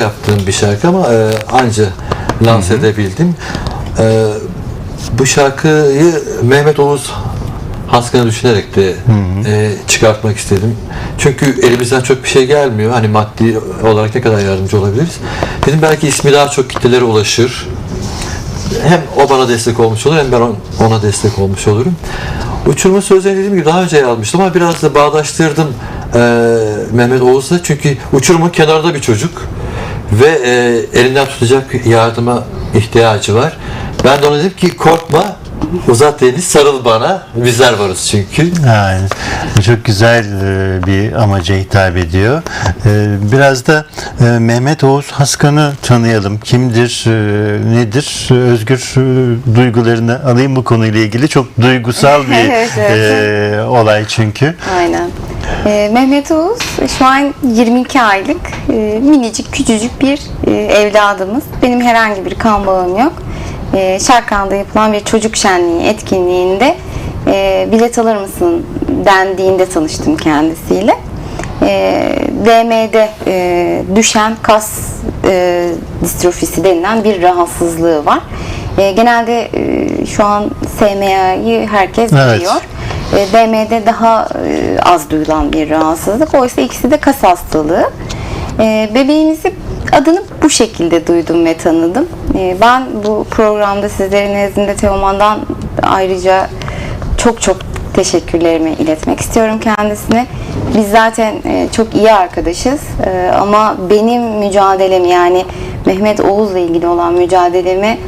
yaptığım bir şarkı ama e, anca lanse edebildim. E, bu şarkıyı Mehmet Oğuz Haskan'ı düşünerek de e, çıkartmak istedim. Çünkü elimizden çok bir şey gelmiyor. Hani maddi olarak ne kadar yardımcı olabiliriz. Dedim belki ismi daha çok kitlelere ulaşır. Hem o bana destek olmuş olur hem ben on- ona destek olmuş olurum. Uçurma sözlerini dediğim gibi daha önce yazmıştım ama biraz da bağdaştırdım e, Mehmet Oğuz'la. Çünkü uçurumun kenarında bir çocuk ve e, elinden tutacak yardıma ihtiyacı var. Ben de ona dedim ki korkma uzat elini sarıl bana bizler varız çünkü. Yani bu çok güzel e, bir amaca hitap ediyor. E, Biraz da e, Mehmet Oğuz Haskan'ı tanıyalım. Kimdir, nedir? Özgür duygularını alayım bu konuyla ilgili. Çok duygusal bir Evet, evet. olay çünkü. Aynen. Ee, Mehmet Oğuz şu an 22 aylık e, minicik küçücük bir e, evladımız. Benim herhangi bir kan bağım yok. E, Şarkan'da yapılan bir çocuk şenliği etkinliğinde e, bilet alır mısın dendiğinde tanıştım kendisiyle. E, DM'de e, düşen kas e, distrofisi denilen bir rahatsızlığı var. E, genelde e, şu an SMA'yı herkes Evet. biliyor. DM'de daha e, az duyulan bir rahatsızlık. Oysa ikisi de kas hastalığı. E, Bebeğimizi adını bu şekilde duydum ve tanıdım. E, Ben bu programda sizlerin nezdinde Teoman'dan ayrıca çok çok teşekkürlerimi iletmek istiyorum kendisine. Biz zaten çok iyi arkadaşız ama benim mücadelem yani Mehmet Oğuz'la ilgili olan mücadelemi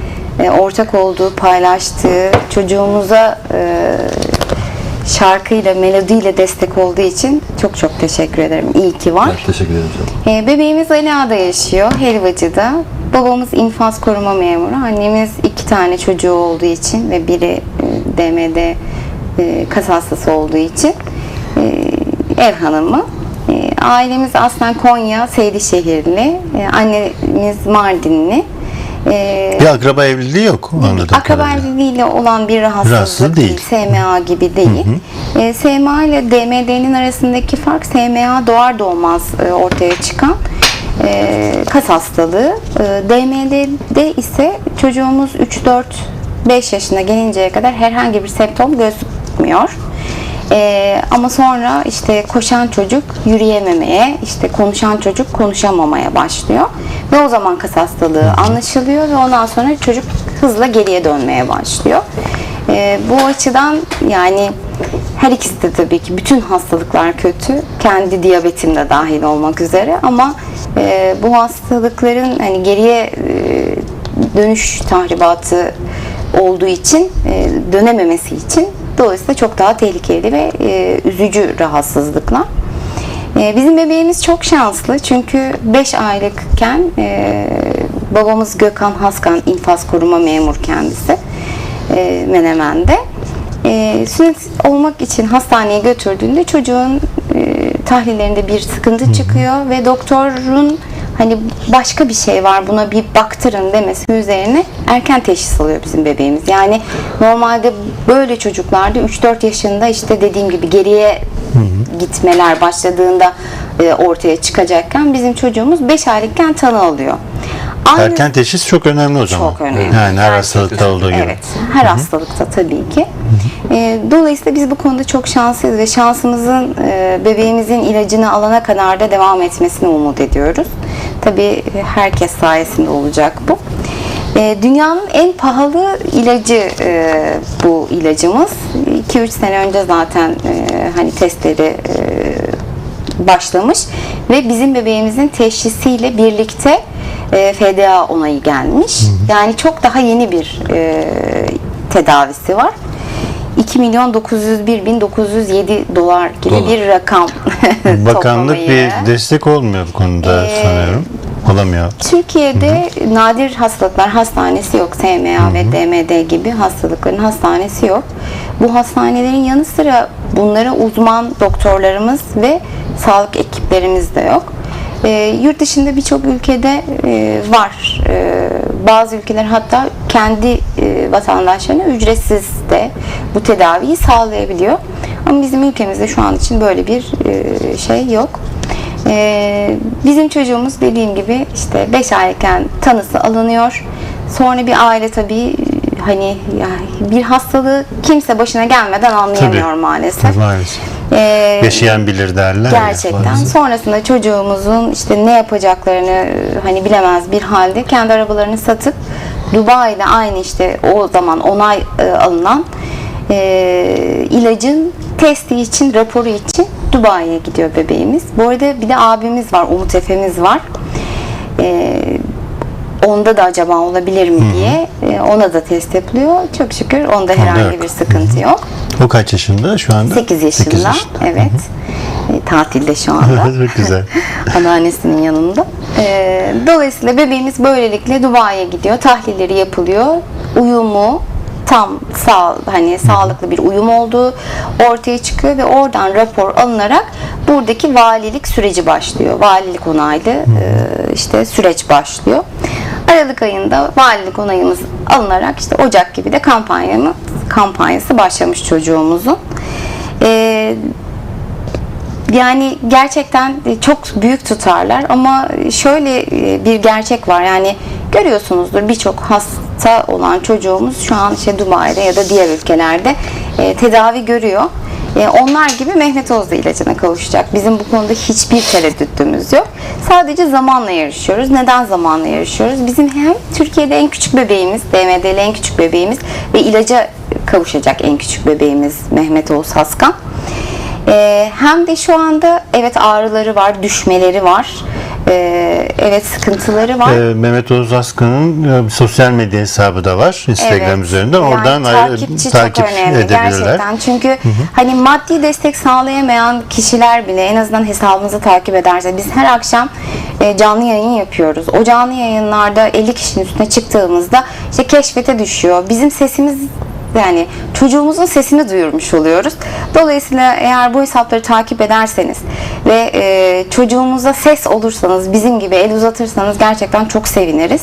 ortak olduğu, paylaştığı, çocuğumuza şarkıyla, melodiyle destek olduğu için çok çok teşekkür ederim. İyi ki var. Ben teşekkür ederim sana. Ee, bebeğimiz Ali Ağa'da yaşıyor, Helvacı'da. Babamız infaz koruma memuru. Annemiz iki tane çocuğu olduğu için ve biri DM'de e, kas hastası olduğu için e, ev hanımı. E, ailemiz aslen Konya, Seydişehirli. E, annemiz Mardinli. E, Bir akraba evliliği yok anladığım Akraba kadarıyla. evliliğiyle olan bir rahatsızlık Rahatsızlık değil. değil. SMA gibi değil. E, SMA ile DMD'nin arasındaki fark SMA doğar doğmaz e, ortaya çıkan e, kas hastalığı. E, DMD'de ise çocuğumuz 3-4-5 yaşına gelinceye kadar herhangi bir semptom gözükmüyor. Ee, ama sonra işte koşan çocuk yürüyememeye, işte konuşan çocuk konuşamamaya başlıyor. Ve o zaman kas hastalığı anlaşılıyor ve ondan sonra çocuk hızla geriye dönmeye başlıyor. Ee, bu açıdan yani her ikisi de tabii ki bütün hastalıklar kötü. Kendi diyabetim de dahil olmak üzere ama e, bu hastalıkların hani geriye e, dönüş tahribatı olduğu için e, dönememesi için dolayısıyla çok daha tehlikeli ve e, üzücü rahatsızlıklar. E, bizim bebeğimiz çok şanslı çünkü 5 aylıkken e, babamız Gökhan Haskan infaz koruma memur kendisi e, Menemen'de. E, sünnet olmak için hastaneye götürdüğünde çocuğun e, tahlillerinde bir sıkıntı çıkıyor ve doktorun hani başka bir şey var buna bir baktırın demesi üzerine erken teşhis alıyor bizim bebeğimiz. Yani normalde böyle çocuklarda 3-4 yaşında işte dediğim gibi geriye gitmeler başladığında e, ortaya çıkacakken bizim çocuğumuz 5 aylıkken tanı alıyor. Aynı- Erken teşhis çok önemli o zaman. çok önemli. Yani her hastalıkta olduğu gibi. Evet, her hastalıkta tabii ki. Ee, dolayısıyla biz bu konuda çok şanslıyız ve şansımızın e, bebeğimizin ilacını alana kadar da devam etmesini umut ediyoruz. Tabii herkes sayesinde olacak bu. Ee, dünyanın en pahalı ilacı e, bu ilacımız. 2-3 sene önce zaten e, hani testleri e, başlamış ve bizim bebeğimizin teşhisiyle birlikte e, FDA onayı gelmiş. Yani çok daha yeni bir e, tedavisi var. 2 milyon 901 bin 907 dolar gibi Dolar. bir rakam Bakanlık bir destek olmuyor bu konuda Ee, sanıyorum. Olamıyor. Türkiye'de nadir hastalıklar hastanesi yok. SMA ve DMD gibi hastalıkların hastanesi yok. Bu hastanelerin yanı sıra bunlara uzman doktorlarımız ve sağlık ekiplerimiz de yok. Ee, yurt dışında birçok ülkede e, var. Ee, bazı ülkeler hatta kendi e, vatandaşlarına ücretsiz de bu tedaviyi sağlayabiliyor. Ama bizim ülkemizde şu an için böyle bir e, şey yok. Ee, bizim çocuğumuz dediğim gibi işte 5 aylıkken tanısı alınıyor. Sonra bir aile tabii hani ya bir hastalığı kimse başına gelmeden anlayamıyor Tabii. maalesef. Maalesef. Ee, Yaşayan bilir derler. ya. Gerçekten. Sonrasında çocuğumuzun işte ne yapacaklarını e, hani bilemez bir halde kendi arabalarını satıp Dubai ile aynı işte o zaman onay e, alınan e, ilacın testi için, raporu için Dubai'ye gidiyor bebeğimiz. Bu arada bir de abimiz var, Umut Efe'miz var. E, onda da acaba olabilir mi diye e, ona da test yapılıyor. Çok şükür onda herhangi yok. bir sıkıntı yok. O kaç yaşında şu anda? 8 yaşında. Sekiz yaşında. Evet. E, tatilde şu anda. Çok güzel. Anneannesinin yanında. E, dolayısıyla bebeğimiz böylelikle Dubai'ye gidiyor. Tahlilleri yapılıyor. Uyumu tam sağ hani sağlıklı bir uyum olduğu ortaya çıkıyor ve oradan rapor alınarak buradaki valilik süreci başlıyor. Valilik onaylı e, işte süreç başlıyor. Aralık ayında valilik onayımız alınarak işte Ocak gibi de kampanyamız kampanyası başlamış çocuğumuzun. E, yani gerçekten çok büyük tutarlar ama şöyle e, bir gerçek var yani görüyorsunuzdur birçok hasta olan çocuğumuz şu an işte Dubai'de ya da diğer ülkelerde e, tedavi görüyor. E, onlar gibi Mehmet Oz da ilacına kavuşacak. Bizim bu konuda hiçbir tereddütümüz yok. Sadece zamanla yarışıyoruz. Neden zamanla yarışıyoruz? Bizim hem Türkiye'de en küçük bebeğimiz, DMD'li en küçük bebeğimiz ve ilaca kavuşacak en küçük bebeğimiz Mehmet Oğuz Haskan. Ee, hem de şu anda evet ağrıları var, düşmeleri var. Ee, evet sıkıntıları var. Ee, Mehmet Oğuz Askın'ın e, sosyal medya hesabı da var Instagram Evet. üzerinden. Yani Oradan e, takipçi takip çok önemli edebilirler. gerçekten. Çünkü hani maddi destek sağlayamayan kişiler bile en azından hesabımızı takip ederse biz her akşam e, canlı yayın yapıyoruz. O canlı yayınlarda 50 kişinin üstüne çıktığımızda işte keşfete düşüyor. Bizim sesimiz yani çocuğumuzun sesini duyurmuş oluyoruz. Dolayısıyla eğer bu hesapları takip ederseniz ve e, çocuğumuza ses olursanız bizim gibi el uzatırsanız gerçekten çok seviniriz.